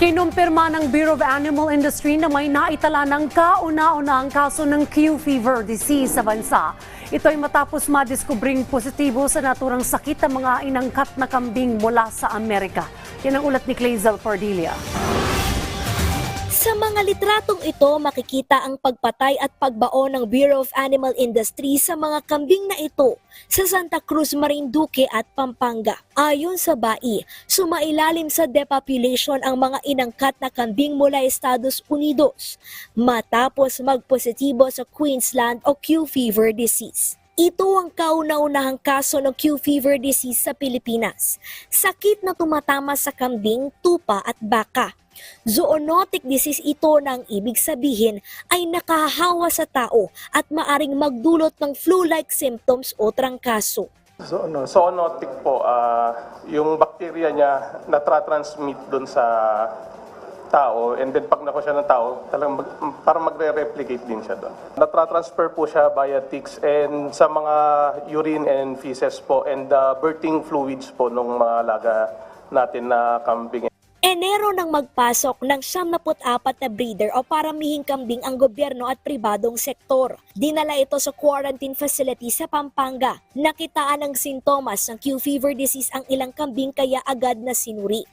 Kinumpirma ng Bureau of Animal Industry na may naitala ng kauna-unahang kaso ng Q fever disease sa bansa. Ito ay matapos madiskubring positibo sa naturang sakit ang mga inangkat na kambing mula sa Amerika. Yan ang ulat ni Clazel Pardilia. Mga litratong ito, makikita ang pagpatay at pagbaon ng Bureau of Animal Industry sa mga kambing na ito sa Santa Cruz, Marinduque at Pampanga. Ayon sa BAI, sumailalim sa depopulation ang mga inangkat na kambing mula Estados Unidos matapos magpositibo sa Queensland o Q fever disease. Ito ang kauna-unahang kaso ng Q fever disease sa Pilipinas. Sakit na tumatama sa kambing, tupa at baka. Zoonotic disease ito na ang ibig sabihin ay nakahahawa sa tao at maaring magdulot ng flu-like symptoms o trangkaso. So, ano, zoonotic po, ah, yung bacteria niya natra-transmit doon sa tao and then pag nakuha siya ng tao, talagang mag, parang magre-replicate din siya doon. Natra-transfer po siya via ticks and sa mga urine and feces po and the birthing fluids po ng mga alaga natin na kambing. Enero nang magpasok ng 74 na breeder o paramihing kambing ang gobyerno at pribadong sektor. Dinala ito sa quarantine facility sa Pampanga. Nakitaan ang sintomas ng Q fever disease ang ilang kambing kaya agad na sinuri.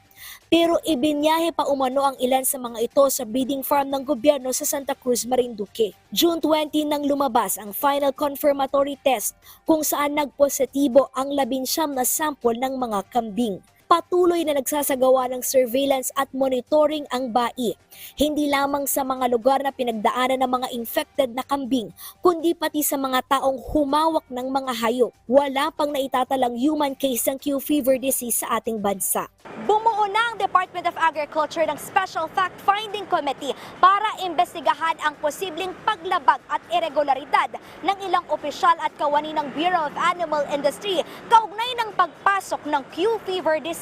Pero ibinyahe pa umano ang ilan sa mga ito sa breeding farm ng gobyerno sa Santa Cruz, Marinduque. June 20 nang lumabas ang final confirmatory test kung saan nagpositibo ang labinsyam na sample ng mga kambing patuloy na nagsasagawa ng surveillance at monitoring ang BAI. Hindi lamang sa mga lugar na pinagdaanan ng mga infected na kambing, kundi pati sa mga taong humawak ng mga hayop. Wala pang naitatalang human case ng Q fever disease sa ating bansa. Bumuo na ang Department of Agriculture ng Special Fact-Finding Committee para imbestigahan ang posibleng paglabag at irregularidad ng ilang opisyal at kawani ng Bureau of Animal Industry kaugnay ng pagpasok ng Q fever disease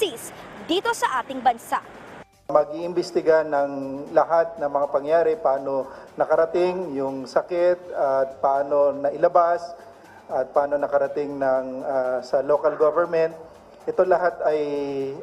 dito sa ating bansa. Mag-iimbestiga ng lahat ng mga pangyari, paano nakarating yung sakit at paano nailabas at paano nakarating ng, ah, sa local government. Ito lahat ay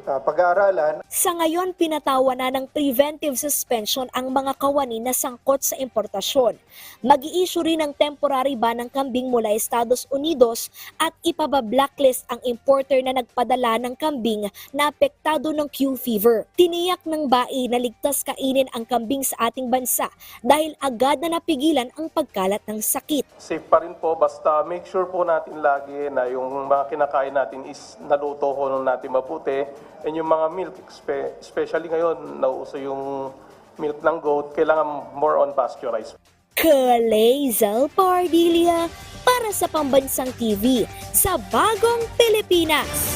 ah, pag-aaralan Sa ngayon, pinatawa na ng preventive suspension ang mga kawani na sangkot sa importasyon. mag issue rin ng temporary ban ng kambing mula Estados Unidos at ipaba-blacklist ang importer na nagpadala ng kambing na apektado ng Q fever. Tiniyak ng BAI na ligtas kainin ang kambing sa ating bansa dahil agad na napigilan ang pagkalat ng sakit. Safe pa rin po, basta make sure po natin lagi na yung mga kinakain natin is naluto ko natin mabuti. And yung mga milk, espe- especially ngayon, nauuso yung milk ng goat, kailangan more on pasteurized. Kalezal Pardilia para sa Pambansang TV sa Bagong Pilipinas.